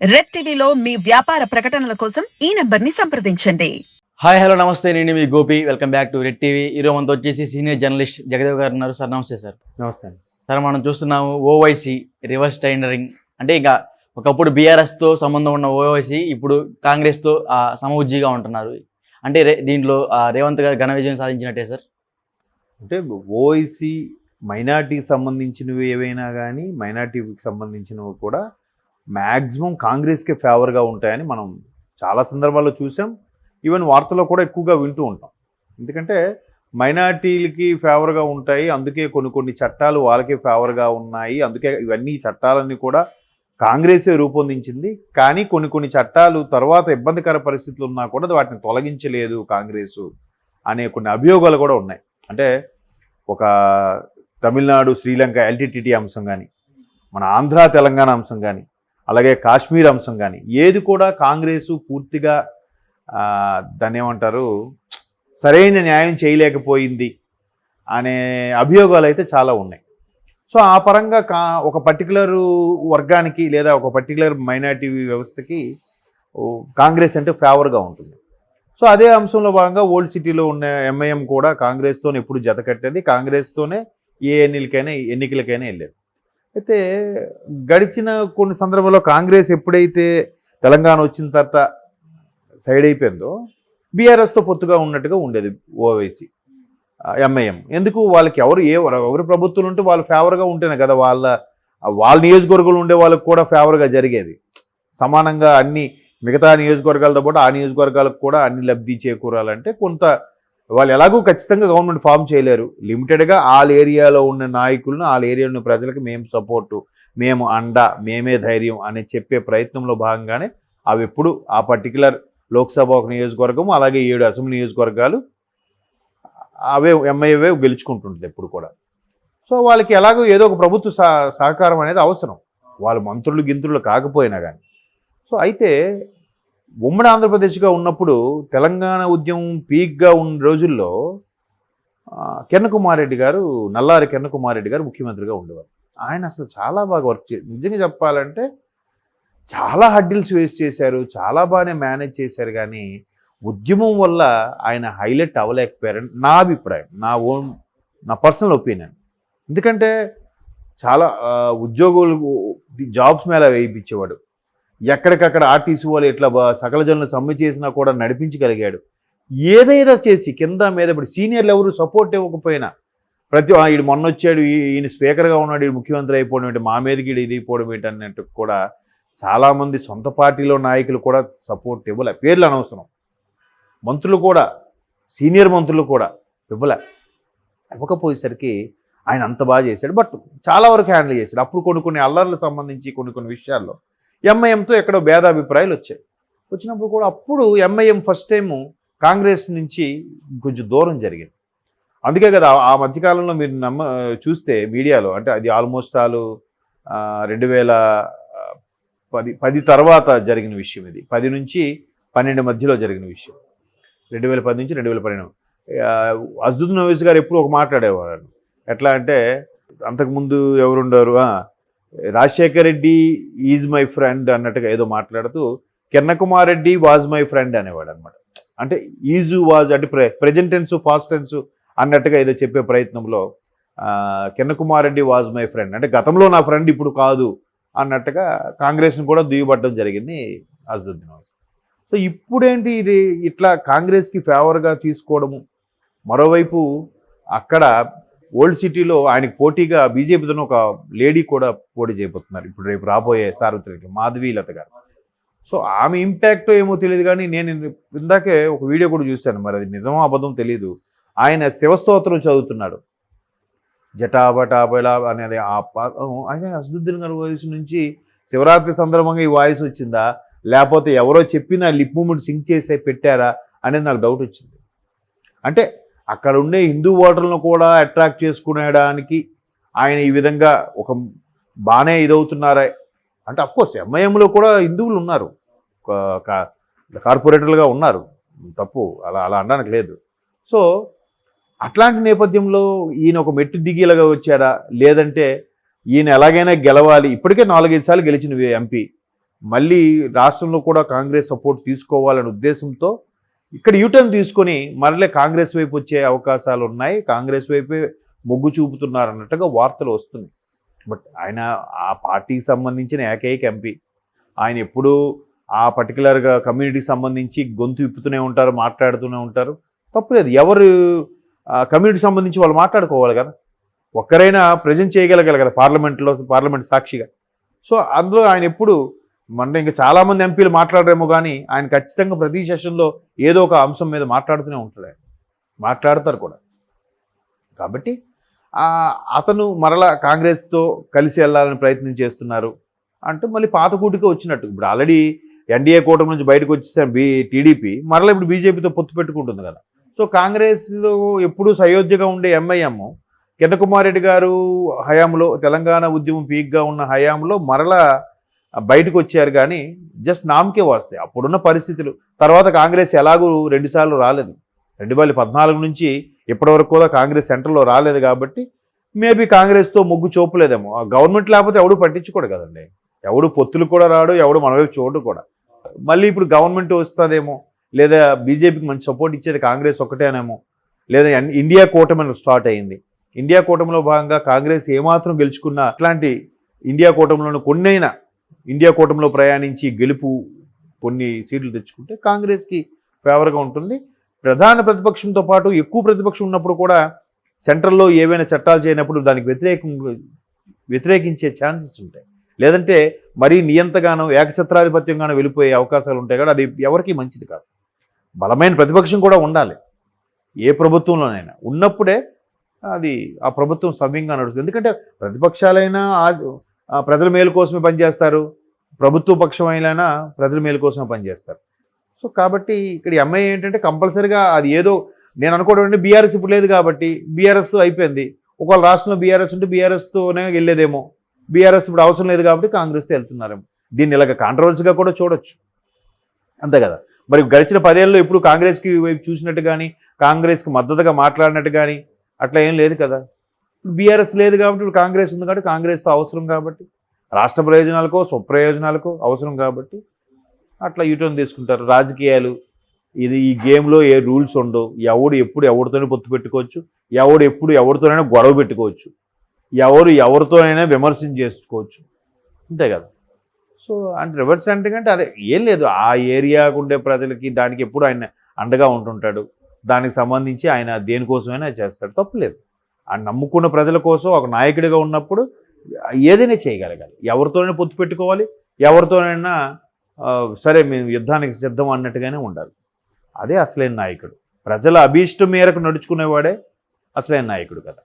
Red టీవీలో మీ వ్యాపార ప్రకటనల కోసం ఈ నెంబర్ని సంప్రదించండి. హాయ్ హలో నమస్తే. నేను మీ Gopi. Welcome back to red TV. ఈరోజు మనతో వచ్చేసి సీనియర్ జర్నలిస్ట్ జగదేవ్ గారు ఉన్నారు. సార్ నమస్తే సార్. నమస్తే సార్ మనం చూస్తున్నాము ఓవైసీ రివర్స్ టైండరింగ్. అంటే ఇంకా ఒకప్పుడు బీఆర్ఎస్తో సంబంధం ఉన్న ఓవైసీ ఇప్పుడు కాంగ్రెస్తో ఆ, సమఉజ్జీగా ఉంటున్నారు. అంటే దీంట్లో ఆ, రేవంత్ గారు ఘన విజయం సాధించినట్టే సార్? అంటే ఓఐసి మైనార్టీకి సంబంధించినవి ఏవైనా కానీ మైనార్టీకి సంబంధించినవి కూడా మ్యాక్సిమం కాంగ్రెస్కే ఫేవర్గా ఉంటాయని మనం చాలా సందర్భాల్లో చూసాం. ఈవెన్ వార్తల్లో కూడా ఎక్కువగా వింటూ ఉంటాం. ఎందుకంటే మైనార్టీలకి ఫేవర్గా ఉంటాయి. అందుకే కొన్ని కొన్ని చట్టాలు వాళ్ళకే ఫేవర్గా ఉన్నాయి. అందుకే ఇవన్నీ చట్టాలన్నీ కూడా కాంగ్రెసే రూపొందించింది. కానీ కొన్ని కొన్ని చట్టాలు తర్వాత ఇబ్బందికర పరిస్థితులు ఉన్నా కూడా వాటిని తొలగించలేదు కాంగ్రెసు అనే కొన్ని అభియోగాలు కూడా ఉన్నాయి. అంటే ఒక తమిళనాడు శ్రీలంక ఎల్టీటీటీ అంశం కానీ మన ఆంధ్ర తెలంగాణ అంశం కానీ అలాగే కాశ్మీర్ అంశం కానీ ఏది కూడా కాంగ్రెసు పూర్తిగా దాన్ని ఏమంటారు సరైన న్యాయం చేయలేకపోయింది అనే అభియోగాలు అయితే చాలా ఉన్నాయి. సో ఆ పరంగా కా ఒక పర్టికులర్ వర్గానికి లేదా ఒక పర్టికులర్ మైనార్టీ వ్యవస్థకి కాంగ్రెస్ అంటే ఫేవర్గా ఉంటుంది. సో అదే అంశంలో భాగంగా ఓల్డ్ సిటీలో ఉన్న ఎంఐఎం కూడా కాంగ్రెస్తోనే ఎప్పుడు జత కట్టేది. కాంగ్రెస్తోనే ఏ ఎన్నికలకైనా ఎన్నికలకైనా వెళ్ళేది. అయితే గడిచిన కొన్ని సందర్భాల్లో కాంగ్రెస్ ఎప్పుడైతే తెలంగాణ వచ్చిన తర్వాత సైడ్ అయిపోయిందో బీఆర్ఎస్తో పొత్తుగా ఉన్నట్టుగా ఉండేది ఓవైసీ ఎంఐఎం ఎందుకు? వాళ్ళకి ఎవరు ఏ ఎవరు ప్రభుత్వం ఉంటే వాళ్ళు ఫేవర్గా ఉంటేనే కదా వాళ్ళ వాళ్ళ నియోజకవర్గంలో ఉండే వాళ్ళకి కూడా ఫేవర్గా జరిగేది. సమానంగా అన్ని మిగతా నియోజకవర్గాలతో పాటు ఆ నియోజకవర్గాలకు కూడా అన్ని లబ్ధి చేకూరాలంటే కొంత వాళ్ళు ఎలాగూ ఖచ్చితంగా గవర్నమెంట్ ఫామ్ చేయలేరు. లిమిటెడ్గా వాళ్ళ ఏరియాలో ఉన్న నాయకులను వాళ్ళ ఏరియాలో ఉన్న ప్రజలకు మేము సపోర్టు మేము అండ మేమే ధైర్యం అని చెప్పే ప్రయత్నంలో భాగంగానే అవి ఎప్పుడు ఆ పర్టికులర్ లోక్సభ ఒక నియోజకవర్గం అలాగే ఏడు అసెంబ్లీ నియోజకవర్గాలు అవే ఎంఐఏవే గెలుచుకుంటుంటుంది ఎప్పుడు కూడా. సో వాళ్ళకి ఎలాగో ఏదో ఒక ప్రభుత్వ సహ సహకారం అనేది అవసరం. వాళ్ళు మంత్రులు గింత్రులు కాకపోయినా కానీ సో అయితే ఉమ్మడి ఆంధ్రప్రదేశ్గా ఉన్నప్పుడు తెలంగాణ ఉద్యమం పీక్గా ఉన్న రోజుల్లో కిరణకుమారెడ్డి కిరణ్ కుమార్ రెడ్డి గారు నల్లారి కిరణ్ కుమార్ రెడ్డి గారు ముఖ్యమంత్రిగా ఉండేవారు. ఆయన అసలు చాలా బాగా వర్క్ చే నిజంగా చెప్పాలంటే చాలా హడ్డిల్స్ వేస్ట్ చేశారు చాలా బాగానే మేనేజ్ చేశారు కానీ ఉద్యమం వల్ల ఆయన హైలైట్ అవ్వలేకపోయారని నా అభిప్రాయం నా ఓన్ నా పర్సనల్ ఒపీనియన్. ఎందుకంటే చాలా ఉద్యోగులు జాబ్స్ మేళ వేయించేవాడు. ఎక్కడికక్కడ ఆర్టీసీ వాళ్ళు ఇట్లా సకల జనులు సమ్మె చేసినా కూడా నడిపించగలిగాడు. ఏదైనా చేసి కింద మీద ఇప్పుడు సీనియర్లు ఎవరు సపోర్ట్ ఇవ్వకపోయినా ప్రతి ఈడు మొన్న వచ్చాడు ఈయన స్పీకర్గా ఉన్నాడు ఈ ముఖ్యమంత్రి అయిపోవడం ఏంటి మా మీదకి ఇది అయిపోవడం ఏంటి అన్నట్టు కూడా చాలామంది సొంత పార్టీలో నాయకులు కూడా సపోర్ట్ ఇవ్వలే. పేర్లు అనవసరం. మంత్రులు కూడా సీనియర్ మంత్రులు కూడా ఇవ్వలే. ఇవ్వకపోయేసరికి ఆయన అంత బాగా చేశాడు. బట్ చాలా వరకు హ్యాండిల్ చేశాడు. అప్పుడు కొన్ని కొన్ని అల్లర్లకు సంబంధించి కొన్ని కొన్ని విషయాల్లో ఎంఐఎంతో ఎక్కడో భేదాభిప్రాయాలు వచ్చాయి. వచ్చినప్పుడు కూడా అప్పుడు ఎంఐఎం ఫస్ట్ టైము కాంగ్రెస్ నుంచి కొంచెం దూరం జరిగింది. అందుకే కదా ఆ- మధ్యకాలంలో మీరు నమ్మ చూస్తే మీడియాలో అంటే అది ఆల్మోస్ట్ ఆలు రెండు వేల పది పది తర్వాత జరిగిన విషయం ఇది. పది నుంచి పన్నెండు మధ్యలో జరిగిన విషయం. రెండు వేల పది నుంచి రెండు వేల పన్నెండు. అజుద్ నవీస్ గారు ఎప్పుడు ఒక మాట్లాడేవారు. ఎట్లా అంటే అంతకుముందు ఎవరుండారు Rajasekhar Reddy is my friend అన్నట్టుగా ఏదో మాట్లాడుతూ Kiran Reddy was my friend అనేవాడు అనమాట అంటే ఈజు వాజ్ అంటే pre present tense past tense అన్నట్టుగా ఏదో చెప్పే ప్రయత్నంలో ఆ, రెడ్డి వాజ్ మై ఫ్రెండ్. అంటే గతంలో నా ఫ్రెండ్ ఇప్పుడు కాదు అన్నట్టుగా కాంగ్రెస్ని కూడా దుయ్యబట్టడం జరిగింది అజదుద్దీన్ ఓవైసీ. సో ఇప్పుడేంటి ఇది? ఇట్లా కాంగ్రెస్కి ఫేవర్గా తీసుకోవడము. మరోవైపు అక్కడ ఓల్డ్ సిటీలో ఆయనకు పోటీగా బీజేపీతో ఒక లేడీ కూడా పోటీ చేయబోతున్నారు. ఇప్పుడు రేపు రాబోయే సార్వత్రిక మాధవీలత గారు. సో ఆమె ఇంపాక్ట్ ఏమో తెలియదు కానీ నేను ఇందాకే ఒక వీడియో కూడా చూశాను. మరి అది నిజమో అబద్ధం తెలియదు ఆయన శివస్తోత్రం చదువుతున్నాడు. జటాబటాబలా అనేది ఆ ప- ఆయన అసదుద్దీన్ గారి వాయిస్ నుంచి శివరాత్రి సందర్భంగా ఈ వాయిస్ వచ్చిందా? లేకపోతే ఎవరో చెప్పిన లిప్ మూమెంట్ సింక్ చేసే పెట్టారా? అనేది నాకు డౌట్ వచ్చింది. అంటే అక్కడ ఉండే హిందూ ఓటర్లను కూడా అట్రాక్ట్ చేసుకునేడానికి ఆయన ఈ విధంగా ఒక బాగానే ఇదవుతున్నారా. అంటే అఫ్కోర్స్ ఎంఐఎంలో కూడా హిందువులు ఉన్నారు. కా- కార్పొరేటర్లుగా ఉన్నారు. తప్పు అలా అలా అనడానికి లేదు. సో అట్లాంటి నేపథ్యంలో ఈయన ఒక మెట్టు దిగేలాగా వచ్చారా లేదంటే ఈయన ఎలాగైనా గెలవాలి. ఇప్పటికే నాలుగైదు సార్లు గెలిచిన ఎంపీ మళ్ళీ రాష్ట్రంలో కూడా కాంగ్రెస్ సపోర్ట్ తీసుకోవాలనే ఉద్దేశంతో ఇక్కడ యూటర్న్ తీసుకొని మరలే కాంగ్రెస్ వైపు వచ్చే అవకాశాలు ఉన్నాయి. కాంగ్రెస్ వైపే మొగ్గు చూపుతున్నారు అన్నట్టుగా వార్తలు వస్తున్నాయి. బట్ ఆయన ఆ పార్టీకి సంబంధించిన ఏకైక ఎంపీ. ఆయన ఎప్పుడూ ఆ పర్టికులర్గా కమ్యూనిటీకి సంబంధించి గొంతు ఇప్పుతూనే ఉంటారు మాట్లాడుతూనే ఉంటారు. తప్పులేదు ఎవరు కమ్యూనిటీ సంబంధించి వాళ్ళు మాట్లాడుకోవాలి కదా. ఒక్కరైనా ప్రజెంట్ చేయగలగాలి కదా పార్లమెంట్లో పార్లమెంట్ సాక్షిగా. సో అందులో ఆయన ఎప్పుడు మన ఇంకా చాలామంది ఎంపీలు మాట్లాడరేమో కానీ ఆయన ఖచ్చితంగా ప్రతి సెషన్లో ఏదో ఒక అంశం మీద మాట్లాడుతూనే ఉంటాడు. ఆయన మాట్లాడతారు కూడా. కాబట్టి అతను మరలా కాంగ్రెస్తో కలిసి వెళ్ళాలని ప్రయత్నం చేస్తున్నారు. అంటే మళ్ళీ పాత కూటికి వచ్చినట్టు. ఇప్పుడు ఆల్రెడీ ఎన్డీఏ కూటమి నుంచి బయటకు వచ్చేసిన బీ టీడీపీ మరలా ఇప్పుడు బీజేపీతో పొత్తు పెట్టుకుంటుంది కదా. సో కాంగ్రెస్లో ఎప్పుడూ సయోధ్యగా ఉండే ఎంఐఎం కిరణ్ కుమార్ రెడ్డి గారు హయాంలో తెలంగాణ ఉద్యమం పీక్గా ఉన్న హయాంలో మరలా బయటకు వచ్చారు కానీ జస్ట్ నామకే వస్తాయి అప్పుడున్న పరిస్థితులు. తర్వాత కాంగ్రెస్ ఎలాగూ రెండుసార్లు రాలేదు. రెండు వేల పద్నాలుగు నుంచి ఇప్పటివరకు కూడా కాంగ్రెస్ సెంటర్లో రాలేదు కాబట్టి మేబీ కాంగ్రెస్తో మొగ్గు చూపలేదేమో. ఆ గవర్నమెంట్ లేకపోతే ఎవడు పట్టించుకోడు కదండి. ఎవడు పొత్తులు కూడా రాడు ఎవడు మన వైపు చూడు కూడా. మళ్ళీ ఇప్పుడు గవర్నమెంట్ వస్తుందేమో? లేదా బీజేపీకి మంచి సపోర్ట్ ఇచ్చేది కాంగ్రెస్ ఒక్కటేనేమో? లేదా ఇండియా కూటమి స్టార్ట్ అయింది. ఇండియా కూటమిలో భాగంగా కాంగ్రెస్ ఏమాత్రం గెలుచుకున్నా అట్లాంటి ఇండియా కూటమిలోని కొన్నైనా ఇండియా కూటమిలో ప్రయాణించి గెలుపు కొన్ని సీట్లు తెచ్చుకుంటే కాంగ్రెస్కి ఫేవర్గా ఉంటుంది. ప్రధాన ప్రతిపక్షంతో పాటు ఎక్కువ ప్రతిపక్షం ఉన్నప్పుడు కూడా సెంట్రల్లో ఏవైనా చట్టాలు చేయనప్పుడు దానికి వ్యతిరేకం వ్యతిరేకించే ఛాన్సెస్ ఉంటాయి. లేదంటే మరీ నియంతగానో ఏకఛత్రాధిపత్యంగానో వెళ్ళిపోయే అవకాశాలు ఉంటాయి కదా అది ఎవరికీ మంచిది కాదు. బలమైన ప్రతిపక్షం కూడా ఉండాలి. ఏ ప్రభుత్వంలోనైనా. ఉన్నప్పుడే అది ఆ ప్రభుత్వం సవ్యంగా నడుస్తుంది. ఎందుకంటే ప్రతిపక్షాలైనా ఆ ప్రజల మేలు కోసమే పనిచేస్తారు. ప్రభుత్వ పక్షం అయినా ప్రజల మేలు కోసమే పనిచేస్తారు. సో కాబట్టి ఇక్కడ ఎంఐ ఏంటంటే కంపల్సరీగా అది ఏదో నేను అనుకోవడం అంటే బీఆర్ఎస్ ఇప్పుడు లేదు కాబట్టి బీఆర్ఎస్ అయిపోయింది. ఒకవేళ రాష్ట్రంలో బీఆర్ఎస్ ఉంటే బీఆర్ఎస్తోనే వెళ్ళేదేమో. బీఆర్ఎస్ ఇప్పుడు అవసరం లేదు కాబట్టి కాంగ్రెస్తో వెళ్తున్నారేమో. దీన్ని ఇలాగ కాంట్రవర్సీగా కూడా చూడొచ్చు. అంతే కదా. మరి గడిచిన పదేళ్ళలో ఇప్పుడు కాంగ్రెస్కి వైపు చూసినట్టు కానీ కాంగ్రెస్కి మద్దతుగా మాట్లాడినట్టు కానీ అట్లా ఏం లేదు కదా. బీఆర్ఎస్ లేదు కాబట్టి ఇప్పుడు కాంగ్రెస్ ఉంది కాబట్టి కాంగ్రెస్తో అవసరం కాబట్టి రాష్ట్ర ప్రయోజనాలకో స్వప్రయోజనాలకో అవసరం కాబట్టి అట్లా యూటర్న్ తీసుకుంటారు. రాజకీయాలు ఇది ఈ గేమ్లో ఏ రూల్స్ ఉండవు. ఎవడు ఎప్పుడు ఎవరితోనే పొత్తు పెట్టుకోవచ్చు ఎవడు ఎప్పుడు ఎవరితోనైనా గొడవ పెట్టుకోవచ్చు ఎవరు ఎవరితోనైనా విమర్శన చేసుకోవచ్చు. అంతే కదా. సో అంటే రివర్స్ అంటే అంటే అదే ఏం లేదు. ఆ ఏరియాకు ఉండే ప్రజలకి దానికి ఎప్పుడు ఆయన అండగా ఉంటుంటాడు. దానికి సంబంధించి ఆయన దేనికోసమైనా చేస్తాడు. తప్పులేదు ఆ నమ్ముకున్న ప్రజల కోసం ఒక నాయకుడిగా ఉన్నప్పుడు ఏదైనా చేయగలగాలి. ఎవరితోనైనా పొత్తు పెట్టుకోవాలి ఎవరితోనైనా సరే మేము యుద్ధానికి సిద్ధం అన్నట్టుగానే ఉండాలి. అదే అసలైన నాయకుడు. ప్రజల అభీష్టం మేరకు నడుచుకునేవాడే అసలైన నాయకుడు కదా.